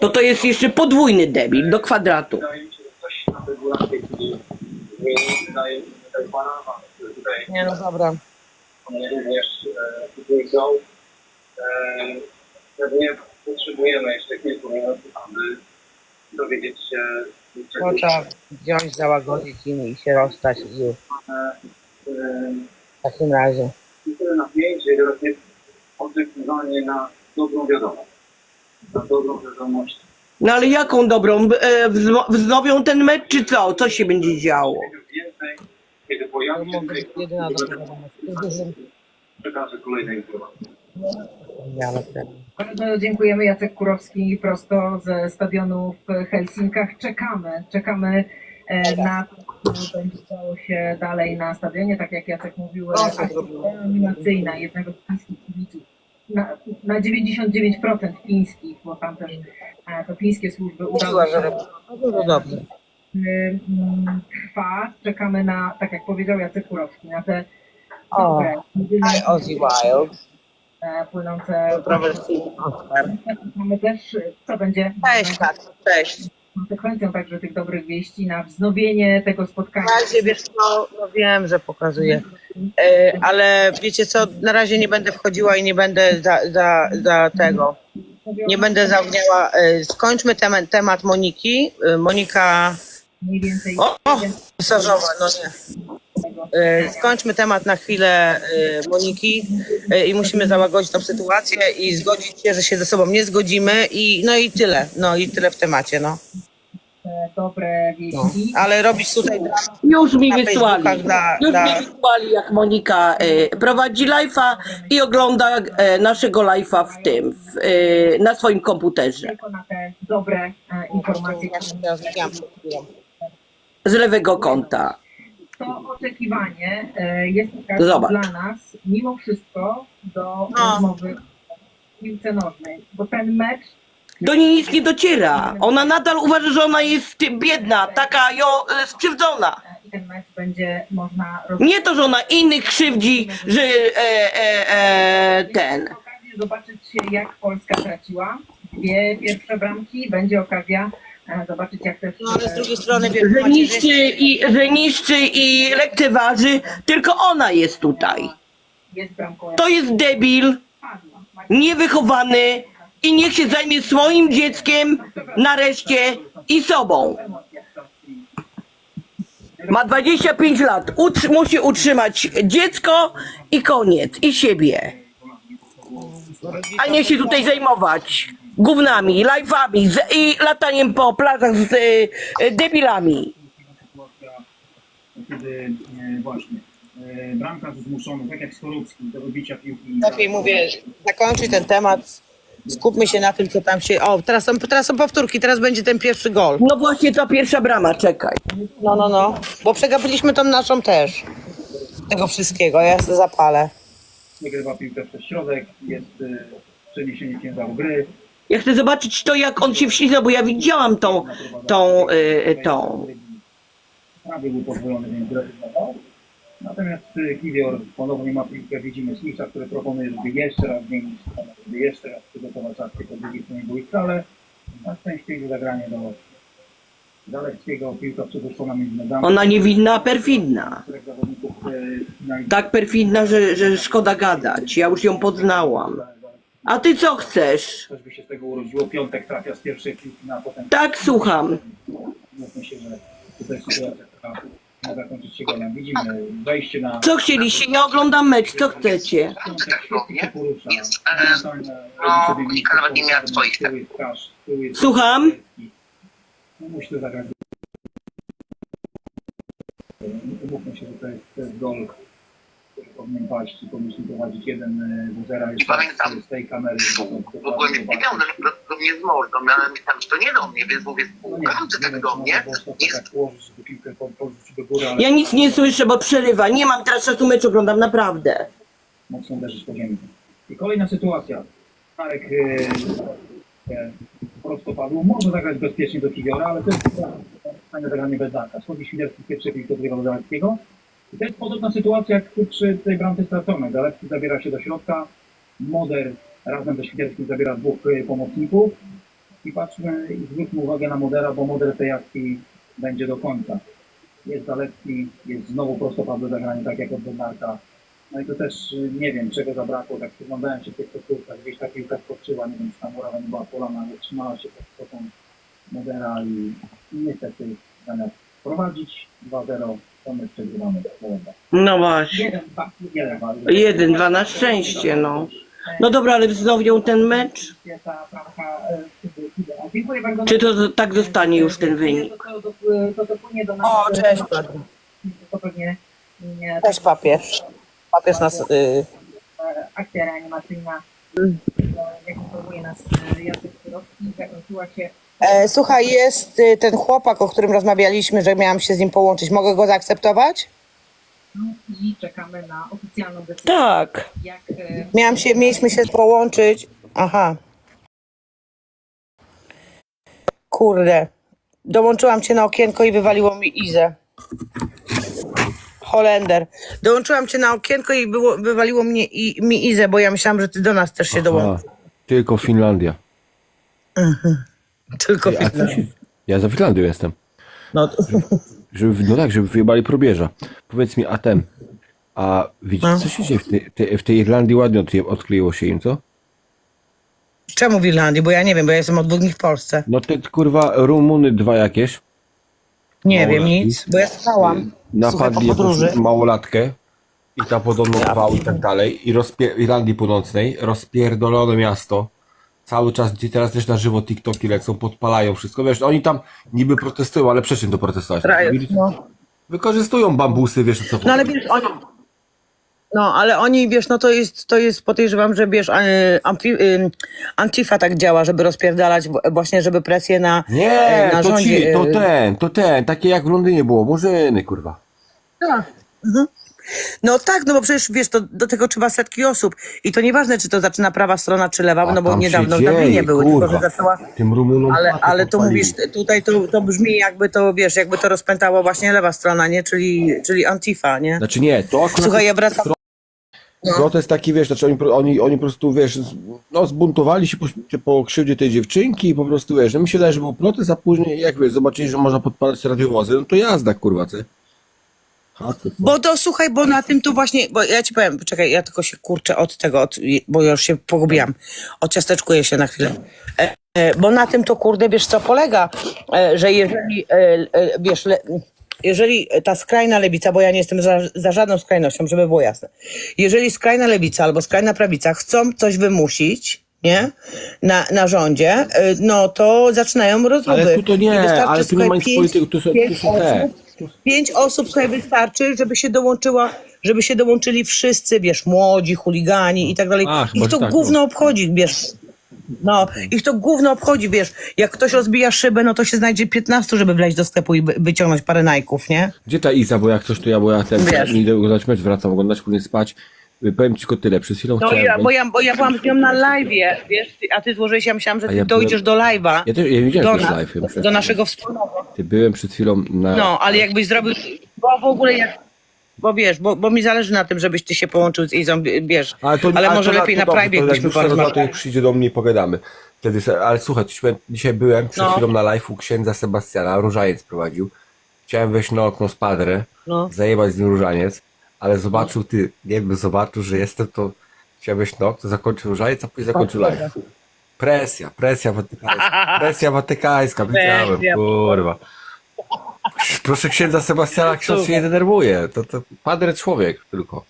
To to jest jeszcze podwójny debil do kwadratu. Nie no dobra. również. E, pewnie potrzebujemy jeszcze kilku minut, aby dowiedzieć się, No trzeba wziąć, załagodzić im i się rozstać i już. W takim razie. i tyle napięcie, i teraz jest oczekiwanie na dobrą wiadomość. Na dobrą wiadomość. No ale jaką dobrą? E, wzno- Wznowią ten mecz czy co? Co się będzie działo? Więcej, kiedy To pojawi się być jedyna dobra wiadomość. Dużym przekażę kolejne informacje. Bardzo dziękujemy. Jacek Kurowski prosto ze stadionu w Helsinkach. Czekamy, czekamy e, na to, co będzie działo się dalej na stadionie. Tak jak Jacek mówił, e, akcja eliminacyjna jednego z fińskich kibiców. Na, na 99% fińskich, bo tam też e, to fińskie służby udało się robi. No dobrze. trwa. Czekamy na, tak jak powiedział Jacek Kurowski, na te O, dobre, Hi Ozzy Wild. e, płynące Kontrowersyjny Oscar. Mamy też, co będzie Cześć, tak, cześć. Konsekwencją także tych dobrych wieści na wznowienie tego spotkania. Na razie wiesz co, no wiem, że pokazuję. E, ale wiecie co, na razie nie będę wchodziła i nie będę za, za, za tego. Nie będę zaogniała. E, skończmy temat, temat Moniki. E, Monika Mniej więcej O, o, Sarzowa, no nie. E, Skończmy temat na chwilę e, Moniki e, i musimy załagodzić tą sytuację i zgodzić się, że się ze sobą nie zgodzimy i no i tyle, no i tyle w temacie, no. dobre no. wieści. Ale robić tutaj już mi Na wysłali. Facebookach da- Już mi wysłali, jak Monika e, prowadzi live'a i ogląda e, naszego live'a w tym, w, e, na swoim komputerze. Tylko na te dobre e, informacje. Właśnie teraz widziałam przed chwilą. Z lewego kąta. To oczekiwanie e, jest okazją Zobacz. dla nas, mimo wszystko, do No. rozmowy w piłce nożnej, bo ten mecz Do niej nic nie dociera. Ona nadal uważa, że ona jest biedna, taka ją e, skrzywdzona. i ten mecz będzie można. Nie to, że ona innych krzywdzi, że e, e, e, ten. Będzie okazja zobaczyć, jak Polska traciła dwie pierwsze bramki. Będzie okazja zobaczyć, jak też... No ale z drugiej strony wiesz, Że macie niszczy i, że niszczy i lekceważy, tylko ona jest tutaj. jest bramką. To jest debil, niewychowany i niech się zajmie swoim dzieckiem nareszcie i sobą. Ma 25 lat, musi utrzymać dziecko i koniec, i siebie. A nie się tutaj zajmować gównami, live'ami z- i lataniem po plażach z e, debilami. sytuacja, kiedy e, właśnie e, bramkarz zmuszony, tak jak Skorupski, do wybicia piłki. lepiej mówię, zakończyć ten temat. Skupmy się na tym, co tam się. O, teraz są, teraz są powtórki, teraz będzie ten pierwszy gol. No właśnie ta pierwsza brama, czekaj. No, no, no. Bo przegapiliśmy tą naszą też. Tego wszystkiego, ja sobie zapalę. Wygrywa piłkę przez środek, jest e, przeniesienie ciężaru gry. Ja chcę zobaczyć to, jak on się wślizgnął, bo ja widziałam tą, tą, y, tą. Prawie był pozwolony, więc. Natomiast e, Kiwior ponownie ma piłkę, widzimy Slicza, który proponuje, żeby jeszcze raz zmienić, żeby jeszcze raz przygotować akcję po drugiej stronie były wcale. Na szczęście jego zagranie do Zalewskiego, piłka między nogami. Ona niewinna, a perfidna. Finalistów. Tak perfidna, że, że szkoda gadać. Ja już ją poznałam. A ty co chcesz? Coś by się z tego urodziło. Piątek trafia z pierwszej piłki na potem. Tak, słucham. Mówmy się, że tutaj sytuacja, która ma zakończyć się golem. Widzimy wejście na Co chcieliście? Ja oglądam mecz, co chcecie? Jest, e, no, Monika nawet nie miała jest Słucham? No, musi to zagrać. Mówmy się, że to jest, to jest gol, powinien paść i powinniśmy prowadzić jeden e, do zera pamiętam. z tej kamery. W ogóle nie zdziwiony, że do mnie z mordą, ale myślałem, że to nie do mnie, więc mówię, czy tak do mnie? Tak Ja nic nie słyszę, bo przerywa. Nie mam teraz czasu mecz oglądam, naprawdę. mocno uderzyć po ziemi. I kolejna sytuacja. Marek e, e, prosto padł. Może zagrać bezpiecznie do Kiwiora, ale to jest fajne zagranie bez Darka. Schodzi Świderski pierwszy piłkę do Grywa Zalewskiego. I to jest podobna sytuacja jak przy tej bramce straconej. Zalewski zabiera się do środka. Moder razem ze Świderskim zabiera dwóch e, pomocników. I patrzmy i zwróćmy uwagę na modera, bo moder tej akcji będzie do końca. Jest Zalewski, jest znowu prostopadłe zagranie, tak jak od Bednarka. No i to też y, nie wiem, czego zabrakło, tak przyglądałem się w tych powtórkach, gdzieś ta piłka skoczyła, nie wiem, czy tam murawa nie była polana, ale trzymała się pod stopą modera i, i niestety zamiast prowadzić 2-0, my. Dobra. No właśnie. Jeden, dwa. Jeden, dwa. Jeden, dwa na szczęście, no. No dobra, ale wznowią ten mecz? Ta bramka, e, Dziękuję bardzo. Czy to tak zostanie już ten wynik? To, to, to, to dopłynie do nas. O, cześć, To, to pewnie nie, Cześć papież. Papież nas... Y, e, akcja reanimacyjna, e, jak informuje nas e, Jacek Kurowski, zakończyła się e, słuchaj, jest y, ten chłopak, o którym rozmawialiśmy, że miałam się z nim połączyć. Mogę go zaakceptować? i czekamy na oficjalną decyzję, Tak. jak e, Miałam się, mieliśmy się połączyć. Aha. Kurde. Dołączyłam cię na okienko i wywaliło mi Izę. Holender. Dołączyłam cię na okienko i było, wywaliło mnie i, mi Izę, bo ja myślałam, że ty do nas też się dołączysz. tylko Finlandia. Tylko A co się... Ja za Finlandią jestem. no, to- Żeby, no tak, żeby wyjebali probierza. Powiedz mi, a ten, a widzisz, No. co się dzieje w, tej- tej- w tej Irlandii ładnie od, odkleiło się im, co? Czemu w Irlandii? Bo ja nie wiem, bo ja jestem od dwóch dni w Polsce. No te kurwa Rumuny dwa jakieś Nie wiem nic, bo ja spałam. Słuchaj, po napadli podróży. jakąś małolatkę i ta podobno gwałt i tak dalej i rozpie- w Irlandii Północnej rozpierdolone miasto. Cały czas, gdzie teraz też na żywo TikToki lecą, podpalają wszystko. Wiesz, oni tam niby protestują, ale przecież to protestować? Riot, no. Wykorzystują bambusy, wiesz o co No ale wiesz, oni... No, ale oni, wiesz, no to jest, to jest podejrzewam, że wiesz, amfi, y, Antifa tak działa, żeby rozpierdalać, właśnie, żeby presję na, Nie, e, na to ci, to e, ten, to ten, takie jak w Londynie było, murzyny, kurwa. No tak, no bo przecież wiesz, to do tego trzeba setki osób. I to nieważne, czy to zaczyna prawa strona, czy lewa, A no bo tam się niedawno w dzieje, Dublinie były, tylko kurwa. że zaczęła. Tym Rumunom Ale, paty ale to podpalili. mówisz, tutaj to, to brzmi jakby to, wiesz, jakby to rozpętała właśnie lewa strona, nie? Czyli, czyli Antifa, nie? Znaczy nie, to akurat Słuchaj, ja wracam. protest taki, wiesz, znaczy oni, oni, oni po prostu, wiesz, z- no zbuntowali się po, po krzywdzie tej dziewczynki i po prostu, wiesz, no mi się wydaje, że był protest, a później, jak wiesz, zobaczyli, że można podpalać radiowozy, no to jazda, kurwa, ty. Bo to słuchaj, bo na tym tu właśnie, bo ja ci powiem, czekaj, ja tylko się kurczę od tego, od, bo już się pogubiłam. Ociasteczkuję się na chwilę. E, e, bo na tym to kurde, wiesz co polega, e, że jeżeli, e, e, wiesz, le, jeżeli ta skrajna lewica, bo ja nie jestem za, za żadną skrajnością, żeby było jasne. Jeżeli skrajna lewica albo skrajna prawica chcą coś wymusić, nie? Na, na rządzie, e, no to zaczynają rozmowy. Ale tu to nie, ale tu nie ma nic polityki, tu są, tu są te. osób, Pięć osób sobie wystarczy, żeby się dołączyła, żeby się dołączyli wszyscy, wiesz, młodzi, chuligani i tak dalej. A, chyba, Ich to tak, gówno obchodzi, wiesz. No, ich to gówno obchodzi, wiesz. Jak ktoś rozbija szybę, no to się znajdzie 15, żeby wleźć do sklepu i wy- wyciągnąć parę najków, nie? Gdzie ta Iza, bo jak coś, to ja, bo ja ten, Wiesz. nie idę oglądać mecz, wracam oglądać, później spać. Powiem ci tylko tyle, przed chwilą No chciałem... ja, bo, ja, bo ja byłam z nią na live, wiesz, ty- a ty złożyłeś, ja myślałam, że A ty ja dojdziesz do live'a. Ja też, ja widziałem do też nas, live, do naszego wspólnego. Ty byłem przed chwilą na... No, ale jakbyś zrobił, bo w ogóle jak, bo wiesz, bo, bo mi zależy na tym, żebyś ty się połączył z Izą, wiesz, ale, to, może to lepiej na dobrze, privie, to jakbyśmy jak już to porozmawiali. przyjdzie do mnie i pogadamy. Wtedy, se- ale słuchaj, ci powiem, dzisiaj byłem przed No. chwilą na live u księdza Sebastiana, różaniec prowadził. Chciałem wejść na okno z padre, No. zajebać z nim różaniec, ale zobaczył ty, jakby zobaczył, że jestem, to chciałem wejść na okno, zakończył różaniec, a później zakończył live. Presja, presja watykańska, presja watykańska, widziałem, Presja. kurwa. Proszę księdza Sebastiana, ksiądz się nie denerwuje, to, to padre człowiek tylko.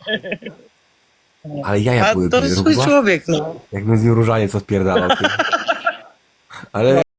Ale jaja A były, to jest swój człowiek, no. Jakbym z nim różaniec odpierdalał. ty. Ale